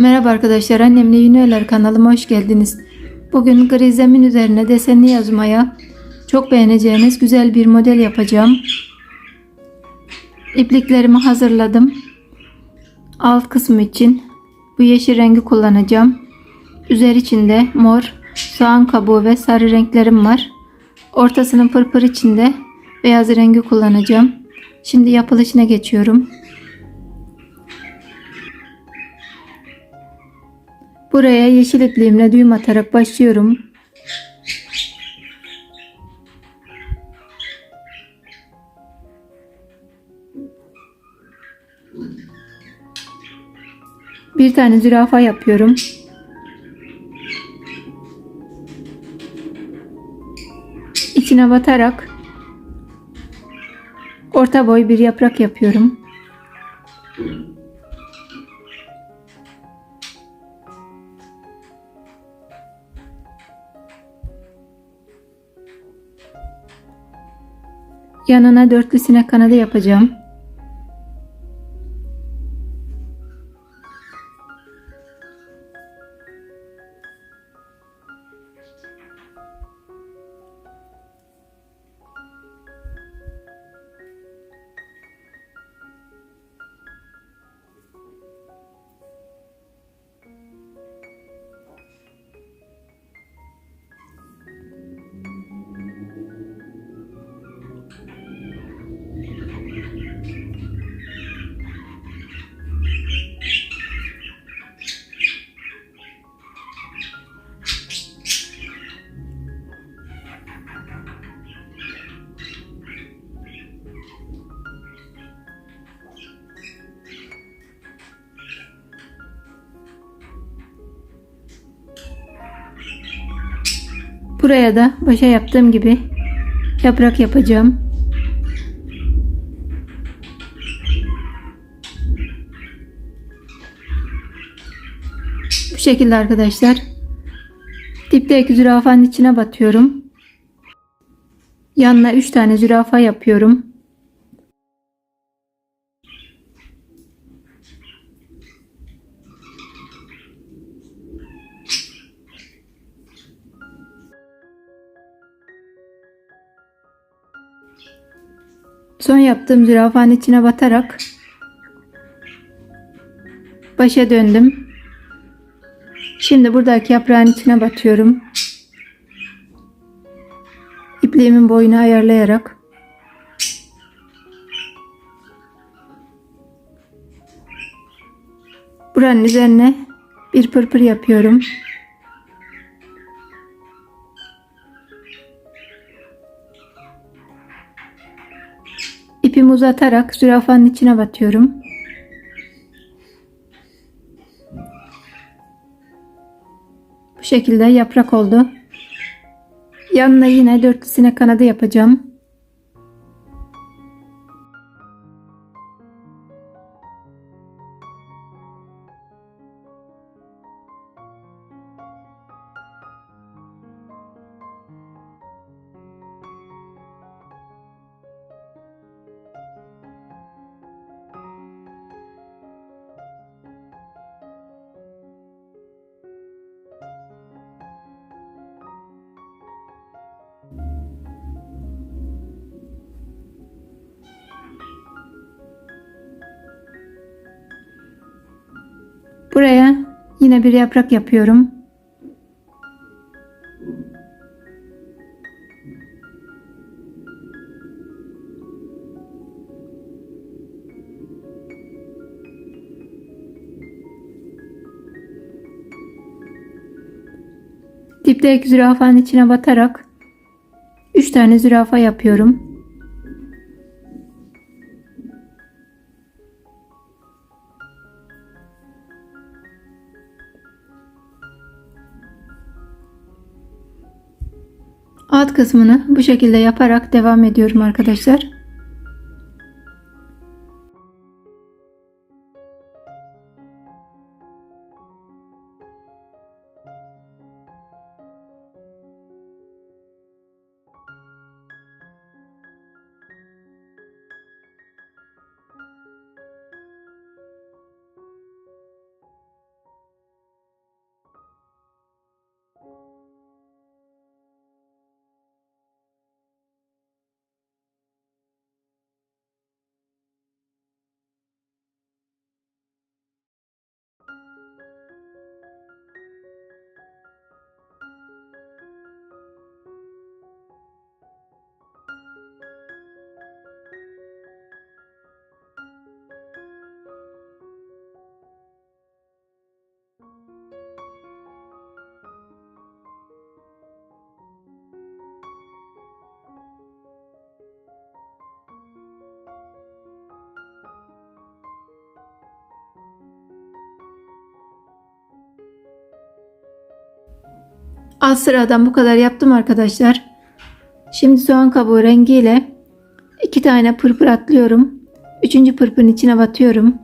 Merhaba arkadaşlar, annemle Yünöler kanalıma hoş geldiniz. Bugün gri zemin üzerine desenli yazmaya çok beğeneceğiniz güzel bir model yapacağım. İpliklerimi hazırladım. Alt kısmı için bu yeşil rengi kullanacağım. Üzeri içinde mor, soğan kabuğu ve sarı renklerim var. Ortasının pırpır içinde beyaz rengi kullanacağım. Şimdi yapılışına geçiyorum. Buraya yeşil ipliğimle düğüm atarak başlıyorum. Bir tane zürafa yapıyorum. İçine batarak orta boy bir yaprak yapıyorum. Yanına dörtlü sinek kanadı yapacağım. Buraya da başa yaptığım gibi yaprak yapacağım. Bu şekilde arkadaşlar. Dipteki zürafanın içine batıyorum. Yanına 3 tane zürafa yapıyorum. Son yaptığım zürafanın içine batarak başa döndüm. Şimdi buradaki yaprağın içine batıyorum. İpliğimin boyunu ayarlayarak buranın üzerine bir pırpır yapıyorum. İpimi uzatarak zürafanın içine batıyorum. Bu şekilde yaprak oldu. Yanına yine dörtlü sinek kanadı yapacağım. Buraya yine bir yaprak yapıyorum. Dipteki zürafanın içine batarak 3 tane zürafa yapıyorum. Kısmını bu şekilde yaparak devam ediyorum arkadaşlar. Alt sıradan bu kadar yaptım arkadaşlar. Şimdi soğan kabuğu rengiyle iki tane pırpır atlıyorum. Üçüncü pırpırın içine batıyorum.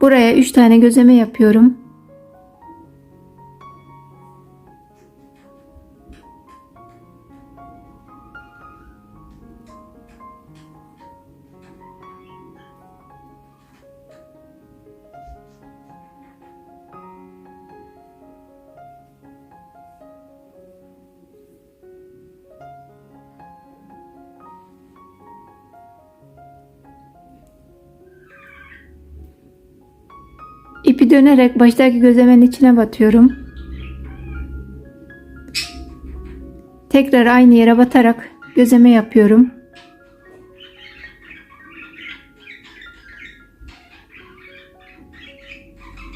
Buraya üç tane gözleme yapıyorum. İpi dönerek baştaki gözlemenin içine batıyorum. Tekrar aynı yere batarak gözleme yapıyorum.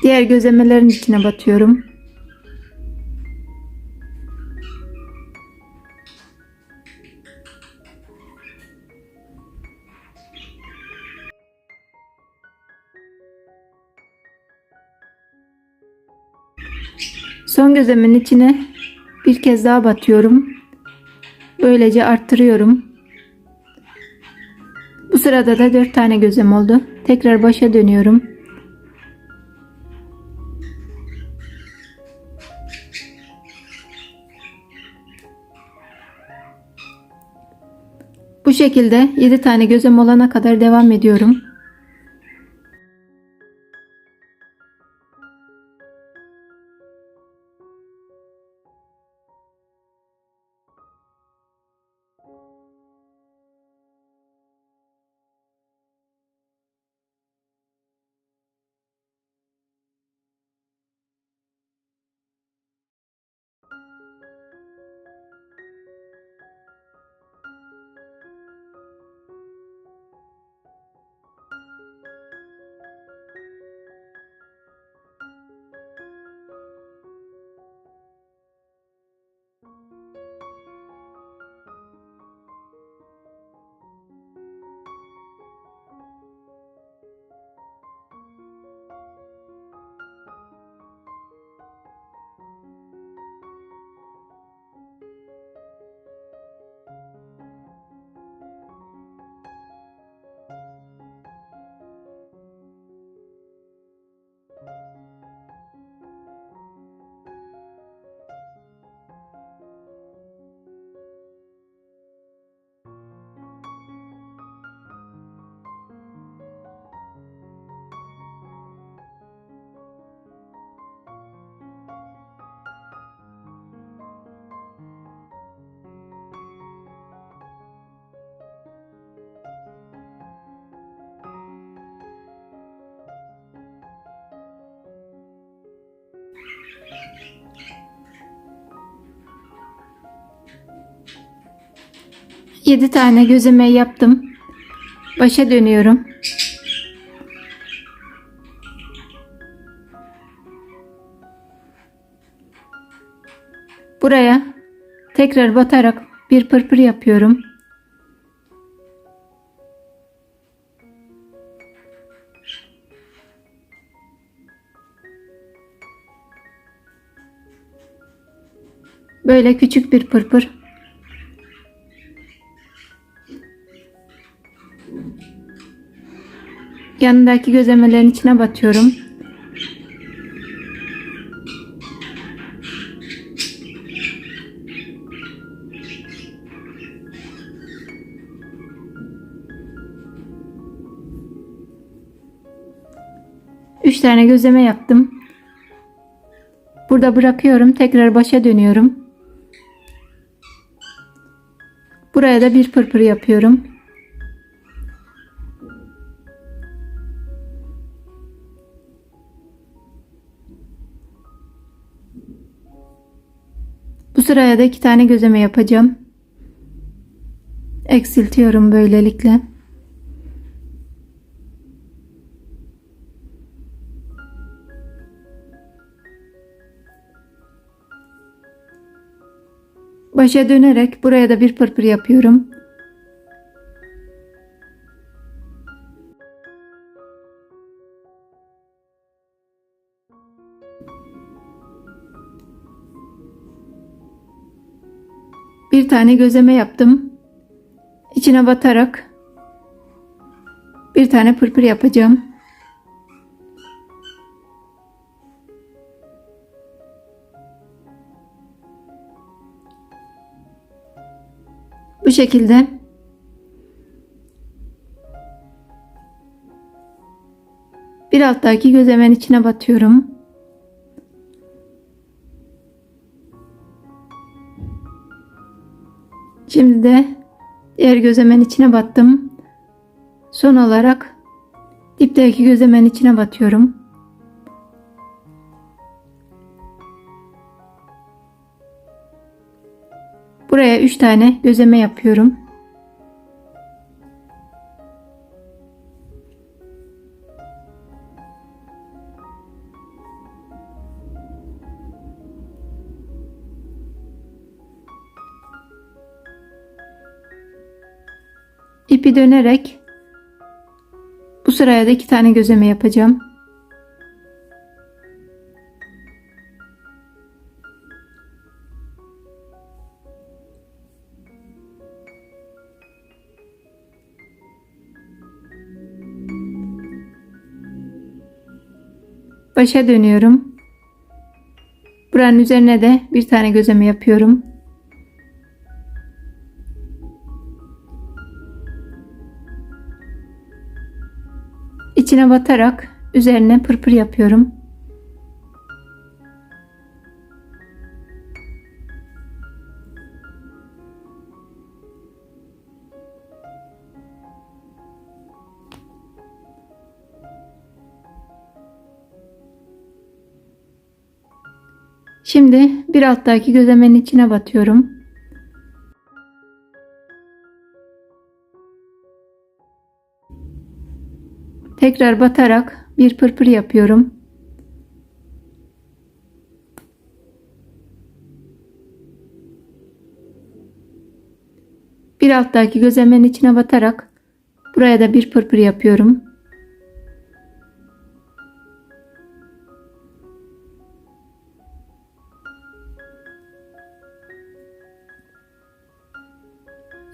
Diğer gözlemelerin içine batıyorum. Son gözlemenin içine bir kez daha batıyorum. Böylece arttırıyorum. Bu sırada da 4 tane gözlem oldu. Tekrar başa dönüyorum. Bu şekilde 7 tane gözlem olana kadar devam ediyorum. Yedi tane gözleme yaptım. Başa dönüyorum. Buraya tekrar batarak bir pırpır yapıyorum. Böyle küçük bir pırpır. Yanındaki gözlemelerin içine batıyorum. Üç tane gözleme yaptım. Burada bırakıyorum. Tekrar başa dönüyorum. Buraya da bir pırpır yapıyorum. Sıraya da iki tane gözleme yapacağım. Eksiltiyorum böylelikle. Başa dönerek buraya da bir pırpır yapıyorum. Bir tane gözleme yaptım. İçine batarak bir tane pırpır yapacağım. Bu şekilde bir alttaki gözlemenin içine batıyorum. Şimdi de diğer gözlemenin içine battım. Son olarak dipteki gözlemenin içine batıyorum. Buraya 3 tane gözleme yapıyorum. İpi dönerek bu sıraya da iki tane gözleme yapacağım. Başa dönüyorum. Buranın üzerine de bir tane gözleme yapıyorum. İçine batarak üzerine pırpır yapıyorum. Şimdi bir alttaki gözlemenin içine batıyorum. Tekrar batarak bir pırpır yapıyorum. Bir alttaki gözlemenin içine batarak buraya da bir pırpır yapıyorum.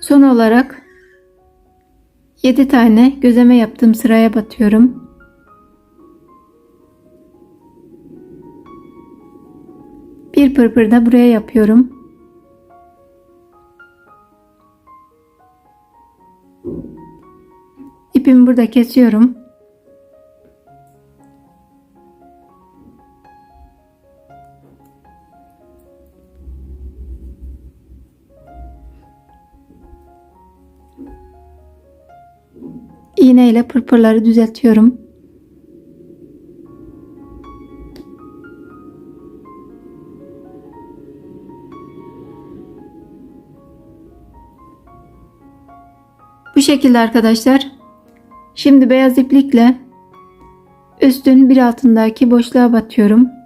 Son olarak 7 tane gözleme yaptığım sıraya batıyorum. Bir pırpır da buraya yapıyorum. İpimi burada kesiyorum. İğne ile pırpırları düzeltiyorum. Bu şekilde arkadaşlar. Şimdi beyaz iplikle üstün bir altındaki boşluğa batıyorum.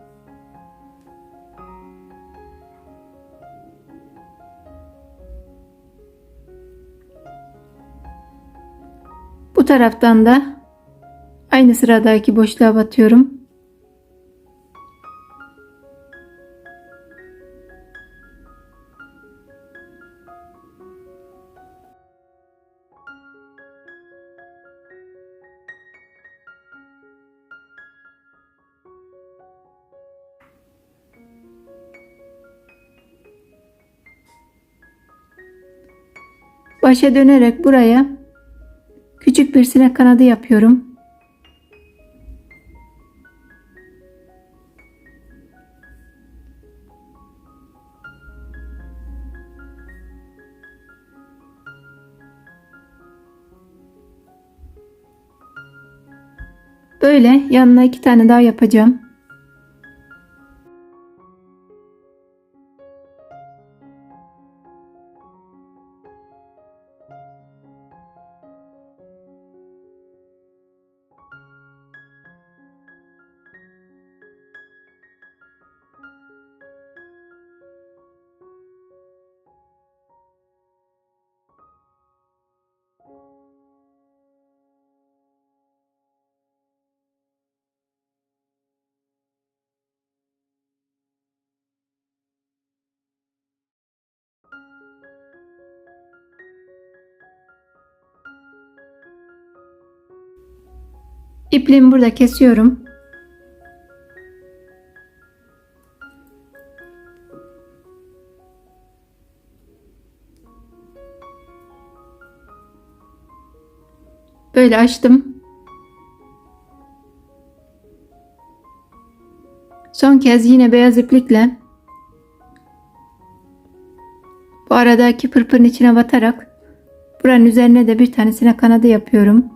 Bu taraftan da aynı sıradaki boşluğa batıyorum. Başa dönerek buraya küçük bir sinek kanadı yapıyorum. Böyle yanına iki tane daha yapacağım. İpliğimi burada kesiyorum. Böyle açtım. Son kez yine beyaz iplikle bu aradaki pırpırın içine batarak buranın üzerine de bir tanesine kanadı yapıyorum.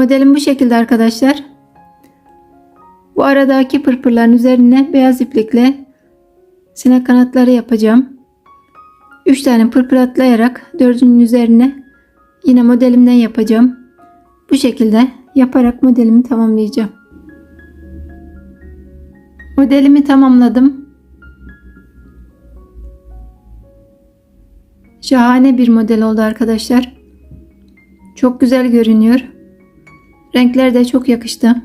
Modelim bu şekilde arkadaşlar. Bu aradaki pırpırların üzerine beyaz iplikle sinek kanatları yapacağım. 3 tane pırpır atlayarak dördünün üzerine yine modelimden yapacağım. Bu şekilde yaparak modelimi tamamlayacağım. Modelimi tamamladım. Şahane bir model oldu arkadaşlar. Çok güzel görünüyor. Renkler de çok yakıştı.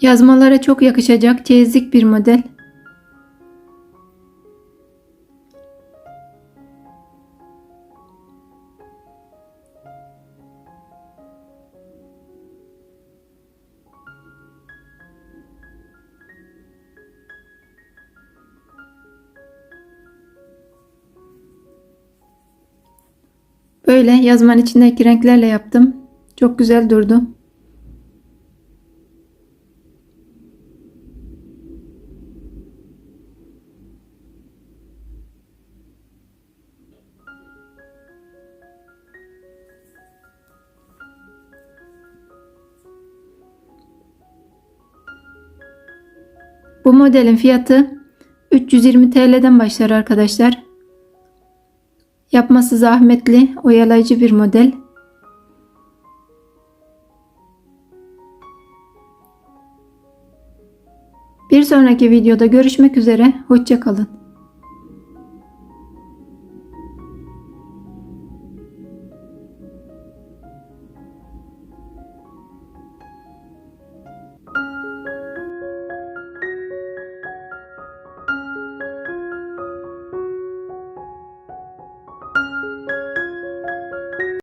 Yazmalara çok yakışacak çeyizlik bir model. Böyle yazmanın içindeki renklerle yaptım. Çok güzel durdu. Bu modelin fiyatı 320 TL'den başlar arkadaşlar. Yapması zahmetli, oyalayıcı bir model. Bir sonraki videoda görüşmek üzere. Hoşçakalın.